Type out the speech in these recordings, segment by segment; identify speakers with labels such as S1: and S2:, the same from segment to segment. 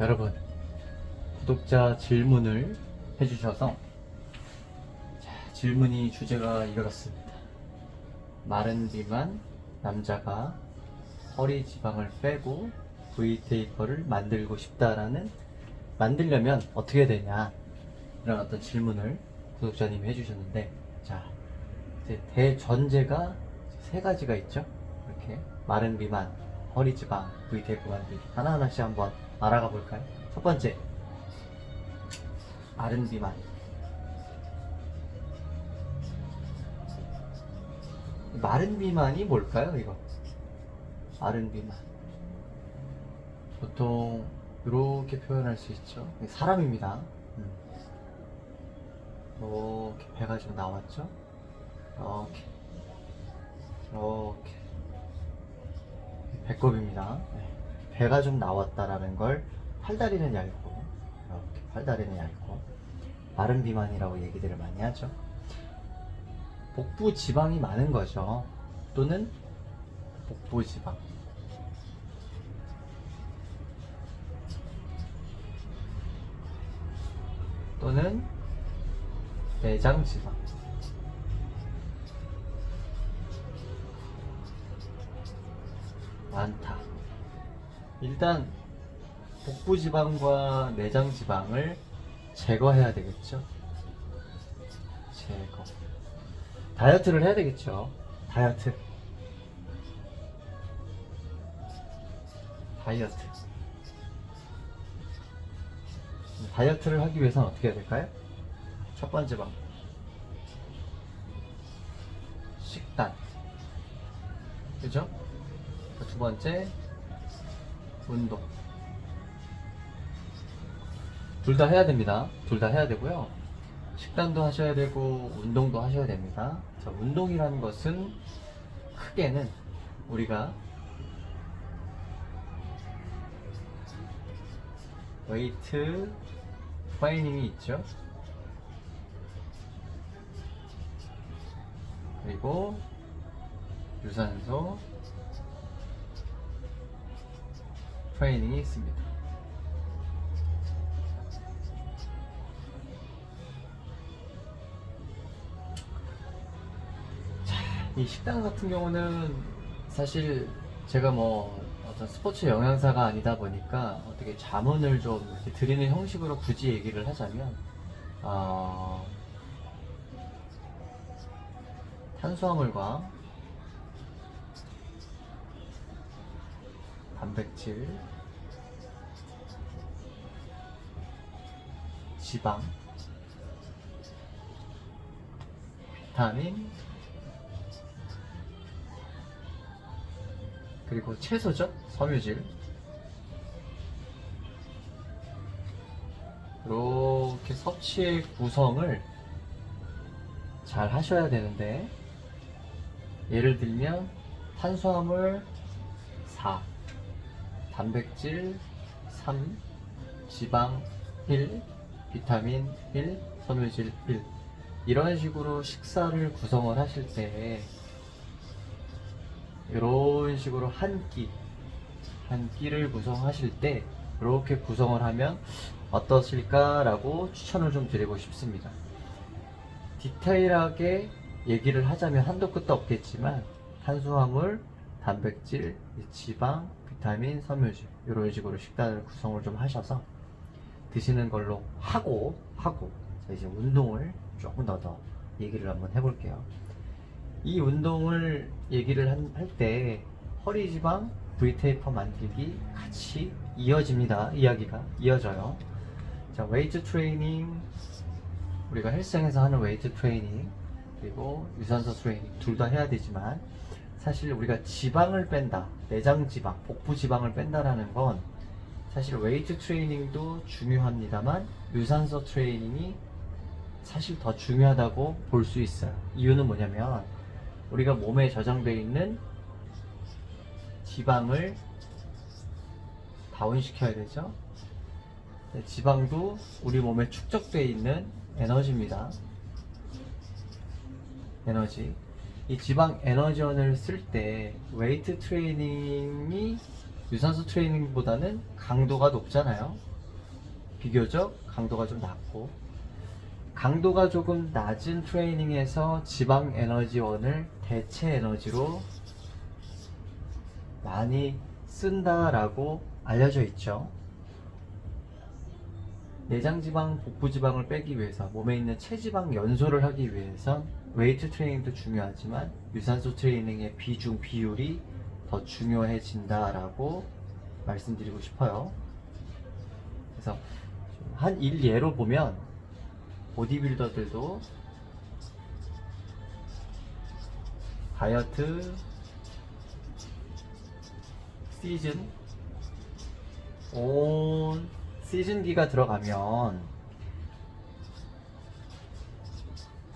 S1: 여러분 구독자 질문을 해주셔서 자, 질문이 주제가 이렇습니다. 마른 비만 남자가 허리 지방을 빼고 V 테이퍼를 만들고 싶다라는 만들려면 어떻게 되냐 이런 어떤 질문을 구독자님이 해주셨는데 자 이제 대전제가 세 가지가 있죠. 이렇게 마른 비만, 허리 지방, V 테이프 만들기 하나하나씩 한번 알아가 볼까요? 첫 번째 마른 비만 마른 비만이 뭘까요, 이거? 마른 비만. 보통 이렇게 표현할 수 있죠. 사람입니다. 음. 이렇게 배가 좀 나왔죠. 이렇게 이렇게 배꼽입니다. 네. 배가 좀 나왔다라는 걸 팔다리는 얇고 이렇게 팔다리는 얇고 마른 비만이라고 얘기들을 많이 하죠. 복부 지방이 많은 거죠. 또는 복부 지방. 또는 내장 지방. 많다. 일단 복부 지방과 내장 지방을 제거해야 되겠죠. 제거. 다이어트를 해야 되겠죠. 다이어트. 다이어트. 다이어트를 하기 위해서는 어떻게 해야 될까요? 첫 번째 방법. 식단. 그죠? 두 번째, 운동. 둘 다 해야 됩니다. 둘 다 해야 되고요. 식단도 하셔야 되고, 운동도 하셔야 됩니다. 자, 운동이라는 것은 크게는 우리가 웨이트 트레이닝이 있죠. 그리고 유산소 트레이닝이 있습니다. 자, 이 식단 같은 경우는 사실 제가 뭐 어떤 스포츠 영양사가 아니다 보니까 어떻게 자문을 좀 이렇게 드리는 형식으로 굳이 얘기를 하자면 어, 탄수화물과 단백질, 지방, 비타민, 그리고 채소죠? 섬유질. 이렇게 섭취의 구성을 잘 하셔야 되는데, 예를 들면, 탄수화물 4, 단백질 3, 지방 1, 비타민 1, 섬유질 1. 이런 식으로 식사를 구성을 하실 때, 이런 식으로 한 끼, 한 끼를 구성하실 때, 이렇게 구성을 하면 어떠실까라고 추천을 좀 드리고 싶습니다. 디테일하게 얘기를 하자면 한도 끝도 없겠지만, 탄수화물, 단백질, 지방, 비타민, 섬유질, 이런 식으로 식단을 구성을 좀 하셔서 드시는 걸로 하고, 하고, 자, 이제 운동을 조금 더 더 얘기를 한번 해볼게요. 이 운동을 얘기를 할 때 허리 지방 V 테이퍼 만들기 같이 이어집니다. 이야기가 이어져요. 자, 웨이트 트레이닝 우리가 헬스장에서 하는 웨이트 트레이닝 그리고 유산소 트레이닝 둘 다 해야 되지만 사실 우리가 지방을 뺀다, 내장 지방, 복부 지방을 뺀다라는 건 사실 웨이트 트레이닝도 중요합니다만 유산소 트레이닝이 사실 더 중요하다고 볼 수 있어요. 이유는 뭐냐면 우리가 몸에 저장되어 있는 지방을 다운시켜야 되죠. 네, 지방도 우리 몸에 축적되어 있는 에너지입니다. 에너지. 이 지방 에너지원을 쓸 때 웨이트 트레이닝이 유산소 트레이닝보다는 강도가 높잖아요. 비교적 강도가 좀 낮고 강도가 조금 낮은 트레이닝에서 지방 에너지원을 대체 에너지로 많이 쓴다라고 알려져 있죠. 내장 지방, 복부 지방을 빼기 위해서 몸에 있는 체지방 연소를 하기 위해선 웨이트 트레이닝도 중요하지만 유산소 트레이닝의 비중 비율이 더 중요해진다라고 말씀드리고 싶어요. 그래서 한 일 예로 보면 보디빌더들도 다이어트 시즌 온 시즌기가 들어가면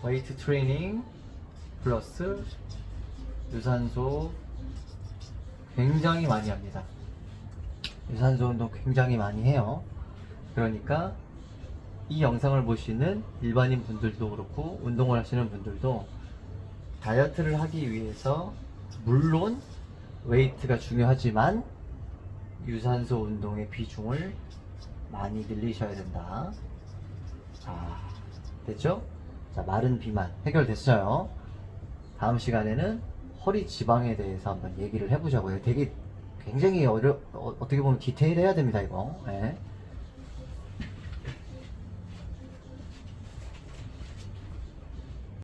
S1: 웨이트 트레이닝 플러스 유산소 굉장히 많이 합니다. 유산소 운동 굉장히 많이 해요. 그러니까 이 영상을 보시는 일반인 분들도 그렇고 운동을 하시는 분들도 다이어트를 하기 위해서 물론 웨이트가 중요하지만 유산소 운동의 비중을 많이 늘리셔야 된다. 자, 됐죠? 자, 마른 비만 해결됐어요. 다음 시간에는 허리 지방에 대해서 한번 얘기를 해보자고요. 되게 굉장히 어려, 어, 떻게 보면 디테일해야 됩니다, 이거. 예.